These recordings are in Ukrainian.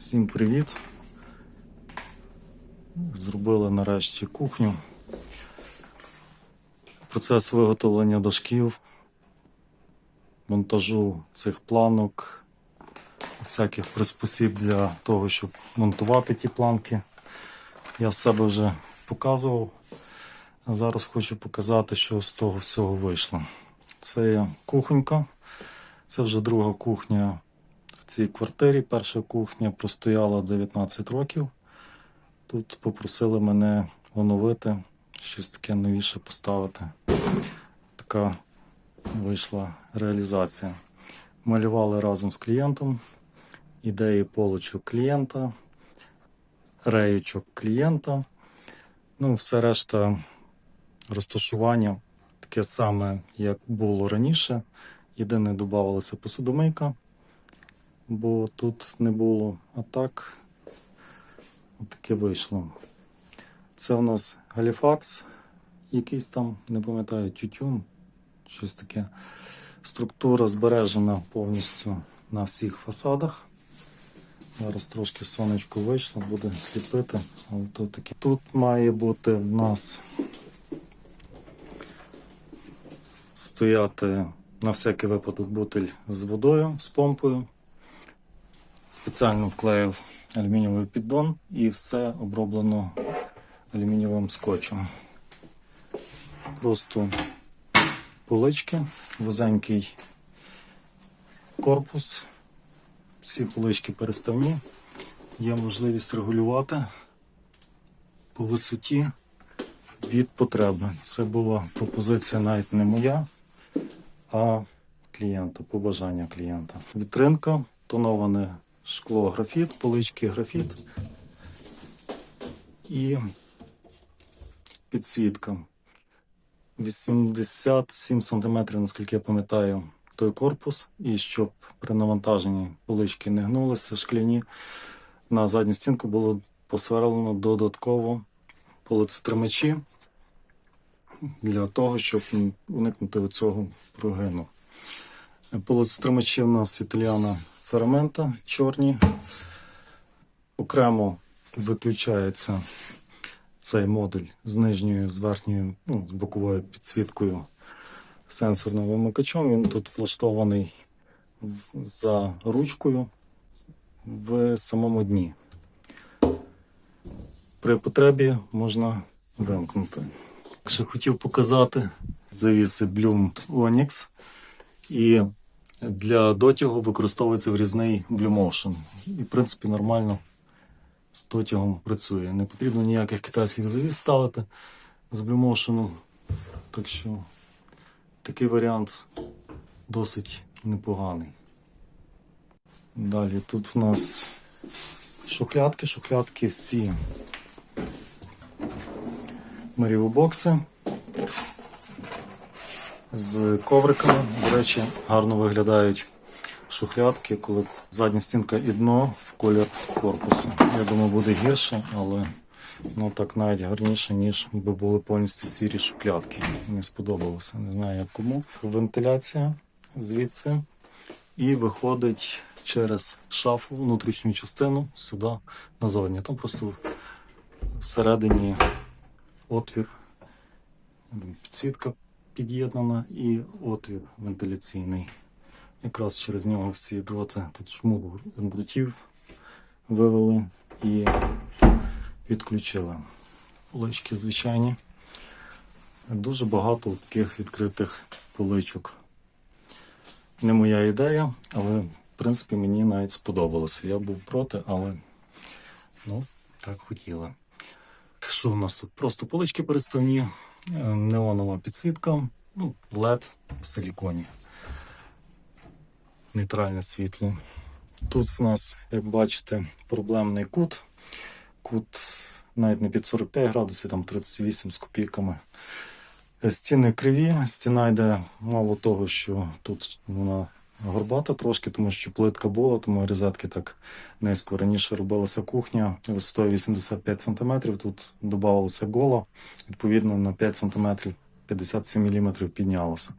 Всім привіт! Зробили нарешті кухню. Процес виготовлення дошків, монтажу цих планок, всяких приспосіб для того, щоб монтувати ті планки. Я в себе вже показував. А зараз хочу показати, що з того всього вийшло. Це є кухонька. Це вже друга кухня цій квартирі. Перша кухня простояла 19 років. Тут попросили мене оновити, щось таке новіше поставити. Така вийшла реалізація. Малювали разом з клієнтом ідеї полочок клієнта, реючок клієнта. Ну, все решта розташування таке саме, як було раніше. Єдине додавалася посудомийка, бо тут не було. А так, таке вийшло. Це у нас галіфакс, якийсь там, не пам'ятаю, тютюн, щось таке. Структура збережена повністю на всіх фасадах. Зараз трошки сонечко вийшло, буде сліпити. Але то таке. Тут має бути в нас стояти на всякий випадок бутиль з водою, з помпою. Спеціально вклеїв алюмінієвий піддон і все оброблено алюмінієвим скотчем. Просто полички, вузенький корпус, всі полички переставні. Є можливість регулювати по висоті від потреби. Це була пропозиція навіть не моя, а клієнта, побажання клієнта. Вітринка, тоноване шкло графіт, полички графіт і підсвітка. 87 см, наскільки я пам'ятаю, той корпус, і щоб при навантаженні полички не гнулися, шкляні, на задню стінку було посверлено додатково полицетримачі для того, щоб уникнути цього прогину. Полицетримачі у нас італіана фермента чорні. Окремо виключається цей модуль з нижньою, з верхньою, ну, з боковою підсвіткою сенсорним вимикачом. Він тут влаштований за ручкою в самому дні. При потребі можна вимкнути. Ще хотів показати завіси Bloom Onyx. І для дотягу використовується врізний Blue Motion. І, в принципі, нормально з дотягом працює. Не потрібно ніяких китайських завіс ставити з Blue Motion. Так що такий варіант досить непоганий. Далі тут в нас шухлядки, шухлядки всі марівобокси з ковриками. До речі, гарно виглядають шухлядки, коли задня стінка і дно в колір корпусу. Я думаю, буде гірше, але ну так навіть гарніше, ніж би були повністю сірі шухлядки. Мені сподобалося. Не знаю як кому. Вентиляція звідси і виходить через шафу внутрішню частину сюди назовні. Там просто всередині отвір, підсвітка під'єднана і отвір вентиляційний. Якраз через нього всі дроти, тут шмуг дротів вивели і підключили. Полички звичайні. Дуже багато таких відкритих поличок. Не моя ідея, але в принципі мені навіть сподобалося. Я був проти, але ну, так хотіли. Що у нас тут? Просто полички переставні, неонова підсвітка, ну, LED в силіконі. Нейтральне світло. Тут в нас, як бачите, проблемний кут. Кут навіть не під 45 градусів, там 38 з копійками. Стіни криві, стіна йде мало того, що тут вона горбата трошки, тому що плитка була, тому розетки так низько. Раніше робилася кухня висотою 85 см, тут додавалося гола, відповідно на 5 см 57 мм піднялося.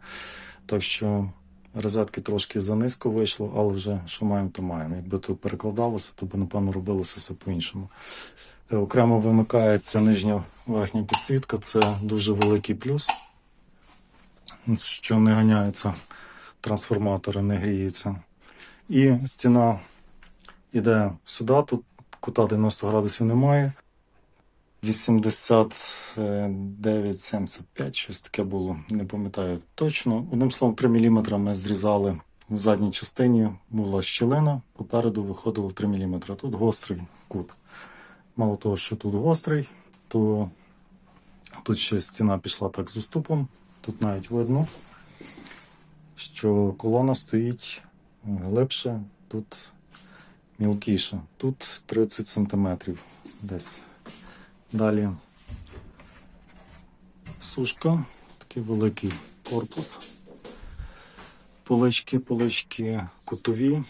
Так що розетки трошки занизько вийшло, але вже що маємо, то маємо. Якби то перекладалося, то б, напевно, робилося все по-іншому. Е, Окремо вимикається нижня верхня підсвітка, це дуже великий плюс, що не ганяються трансформатори, не гріються. І стіна йде сюди, тут кута 90 градусів немає. 89-75, щось таке було, не пам'ятаю точно. Одним словом, 3 мм ми зрізали в задній частині, була щілина, попереду виходило 3 мм. Тут гострий кут. Мало того, що тут гострий, то тут ще стіна пішла так з уступом. Тут навіть видно, що колона стоїть глибше, тут мілкіше. Тут 30 см десь. Далі сушка, такий великий корпус. Полички, полички кутові.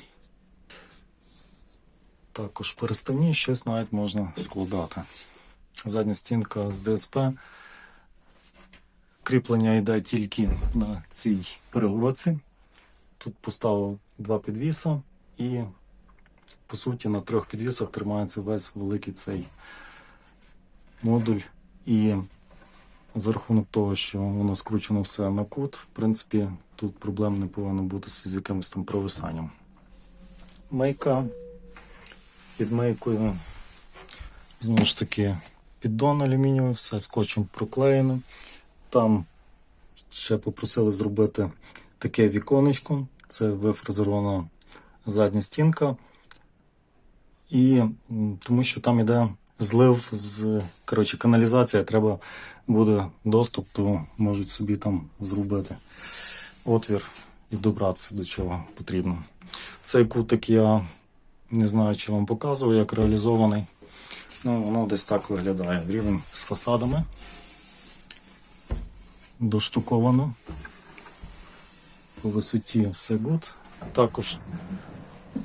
Також переставні, щось навіть можна складати. Задня стінка з ДСП. Кріплення йде тільки на цій перегородці. Тут поставив два підвіса і, по суті, на трьох підвісах тримається весь великий цей модуль. І за рахунок того, що воно скручено все на кут, в принципі, тут проблем не повинно бути з якимось там провисанням. Мийка під мийкою, знову ж таки, піддон алюмінієвий, все скотчем проклеєно. Там ще попросили зробити таке віконечко. Це вифрезерована задня стінка. І тому що там іде злив з коротше, каналізація, треба буде доступ, то можуть собі там зробити отвір і добратися до чого потрібно. Цей кутик я не знаю, чи вам показував, як реалізований. Ну, воно десь так виглядає. Рівень з фасадами. Доштуковано. По висоті все гуд. Також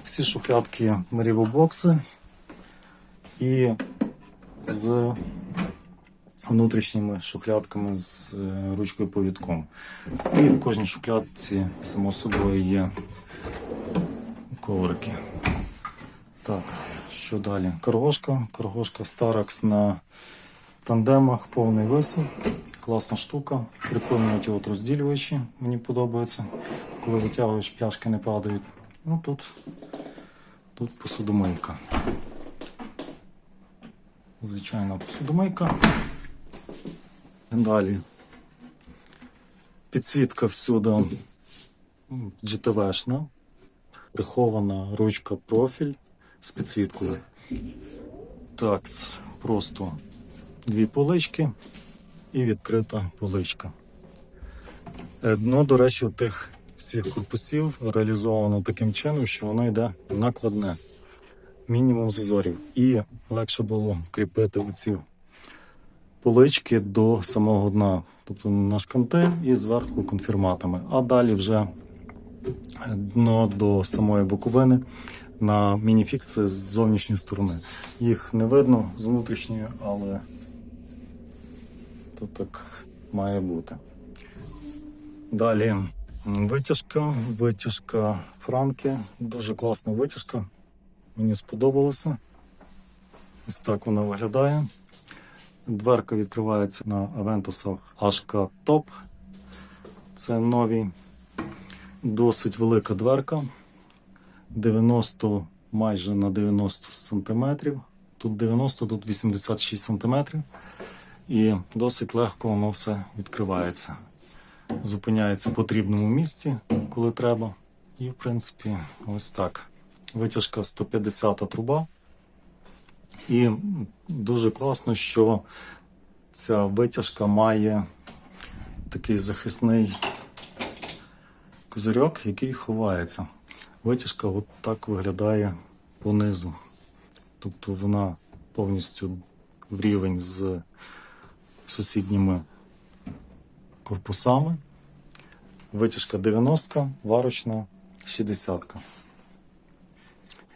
всі шухлядки Марівобокси і з внутрішніми шухлядками з е, ручкою повідком. І в кожній шухлядці, само собою, є коврики. Так, що далі? Каргошка. Каргошка Старакс на тандемах, повний висув. Класна штука. Прикольні ті от розділювачі. Мені подобаються. Коли витягуєш, пляшки не падають. Ну тут, тут посудомийка. Звичайна посудомийка. Далі. Підсвітка всюди GTV-шна. Прихована ручка профіль з підсвіткою. Так, просто дві полички і відкрита поличка. Е, Дно, до речі, тих всіх корпусів реалізовано таким чином, що воно йде накладне. Мінімум зазорів. І легше було кріпити оці полички до самого дна. Тобто на шканти і зверху конфірматами. А далі вже дно до самої боковини на мініфікси з зовнішньої сторони. Їх не видно з внутрішньої, але то так має бути. Далі витяжка, витяжка Франки. Дуже класна витяжка. Мені сподобалося. Ось так вона виглядає. Дверка відкривається на Aventus HK Top. Це нові, досить велика дверка. 90 майже на 90 см. Тут 90, тут 86 см. І досить легко воно все відкривається. Зупиняється в потрібному місці, коли треба. І, в принципі, ось так. Витяжка 150 труба. І дуже класно, що ця витяжка має такий захисний козирьок, який ховається. Витяжка от так виглядає понизу. Тобто вона повністю в рівень з сусідніми корпусами. Витяжка 90, варочна 60.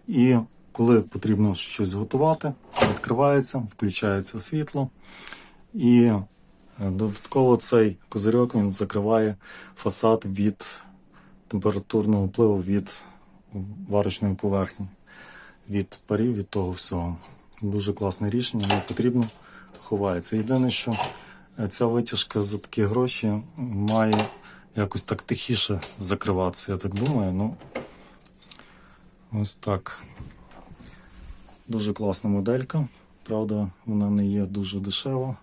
І коли потрібно щось готувати, відкривається, включається світло. І е, додатково цей козирьок він закриває фасад від температурного впливу від варочної поверхні, від парів, від того всього. Дуже класне рішення, не потрібно, ховається. Єдине, що е, ця витяжка за такі гроші має якось так тихіше закриватися, я так думаю. Ну, ось так. Дуже класна моделька. Правда, вона не є дуже дешева,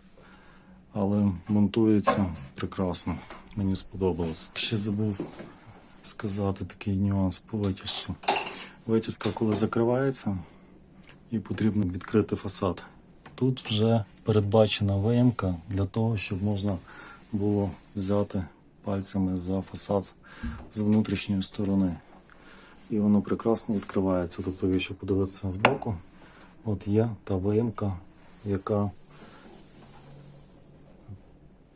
але монтується прекрасно. Мені сподобалось. Ще забув сказати такий нюанс по витяжці. Витяжка, коли закривається, і потрібно відкрити фасад. Тут вже передбачена виїмка для того, щоб можна було взяти пальцями за фасад з внутрішньої сторони. І воно прекрасно відкривається. Тобто, якщо подивитися з боку, от є та виїмка, яка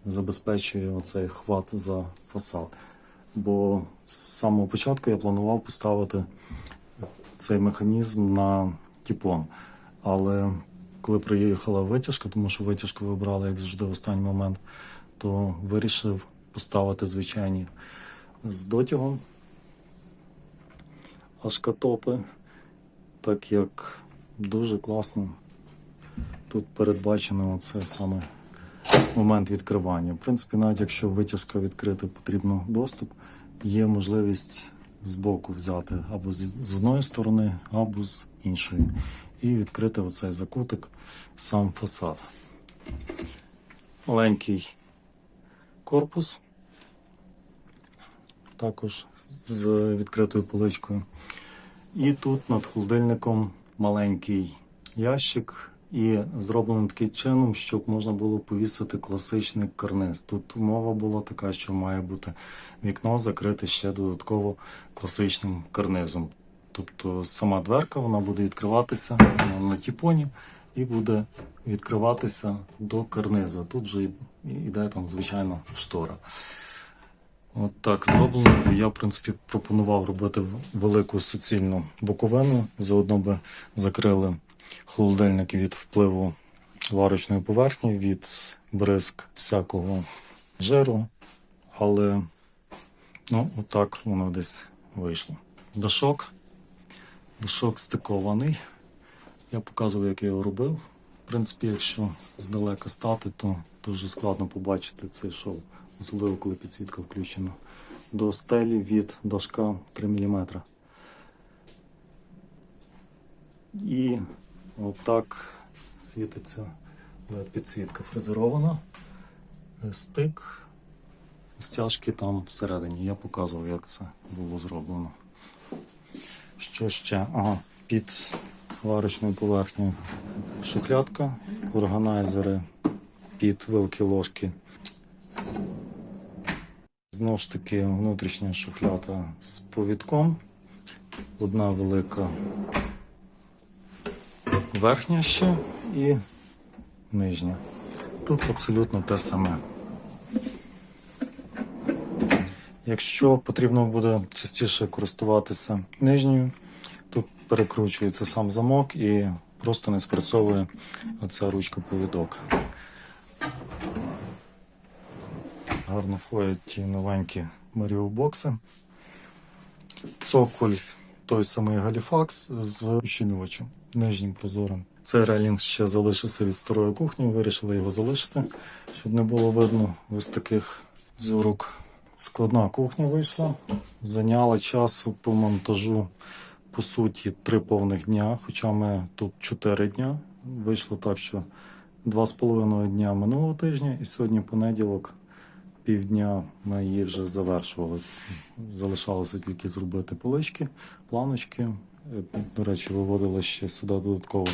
забезпечує оцей хват за фасад. Бо з самого початку я планував поставити цей механізм на тіпон. Але коли приїхала витяжка, тому що витяжку вибрали, як завжди, в останній момент, то вирішив поставити звичайні з дотягом ашкатопи, так як дуже класно тут передбачено це саме момент відкривання. В принципі, навіть якщо витяжка відкрити, потрібно доступ, є можливість з боку взяти або з одної сторони, або з іншої. І відкрити оцей закутик, сам фасад. Маленький корпус, також з відкритою поличкою. І тут над холодильником маленький ящик, і зроблено таким чином, щоб можна було повісити класичний карниз. Тут умова була така, що має бути вікно закрите ще додатково класичним карнизом. Тобто сама дверка вона буде відкриватися на тіпоні і буде відкриватися до карниза. Тут вже йде там звичайно штора. От так зроблено. Я, в принципі, пропонував робити велику суцільну боковину. Заодно би закрили холодильник від впливу варочної поверхні, від бризк всякого жиру. Але ну, отак воно десь вийшло. Дашок. Дашок стикований. Я показував, як я його робив. В принципі, якщо здалека стати, то дуже складно побачити цей шов, особливо коли підсвітка включена. До стелі від дашка 3 мм. І отак світиться підсвітка фрезерована. Стик стяжки там всередині. Я показував, як це було зроблено. Що ще? Ага, під варочною поверхнею шухлядка, органайзери під вилки ложки. Знову ж таки, внутрішня шухляда з повідком. Одна велика верхня ще і нижня. Тут абсолютно те саме. Якщо потрібно буде частіше користуватися нижньою, тут перекручується сам замок і просто не спрацьовує оця ручка повідок. Гарно входять ті новенькі маріобокси. Цоколь той самий галіфакс з ущільнювачем нижнім прозорим. Цей рейлінг ще залишився від старої кухні, вирішили його залишити, щоб не було видно ось таких зюрок. Складна кухня вийшла. Зайняла часу по монтажу, по суті, три повних дня, хоча ми тут чотири дня. Вийшло так, що два з половиною дня минулого тижня, і сьогодні понеділок, півдня ми її вже завершували. Залишалося тільки зробити полички, планочки. Е, До речі, виводили ще сюди додатково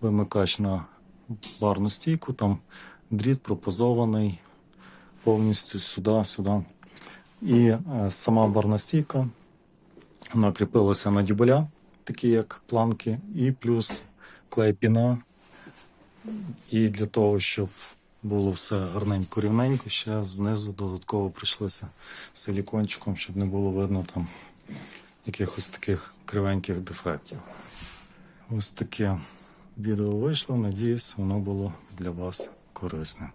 вимикач на барну стійку. Там дріт пропозований повністю сюди, сюди. І е, сама барна стійка вона кріпилася на дюбеля, такі як планки, і плюс клей піна. І для того, щоб було все гарненько рівненько, ще знизу додатково прийшлося силікончиком, щоб не було видно там якихось таких кривеньких дефектів. Ось таке відео вийшло. Надіюсь, воно було для вас корисне.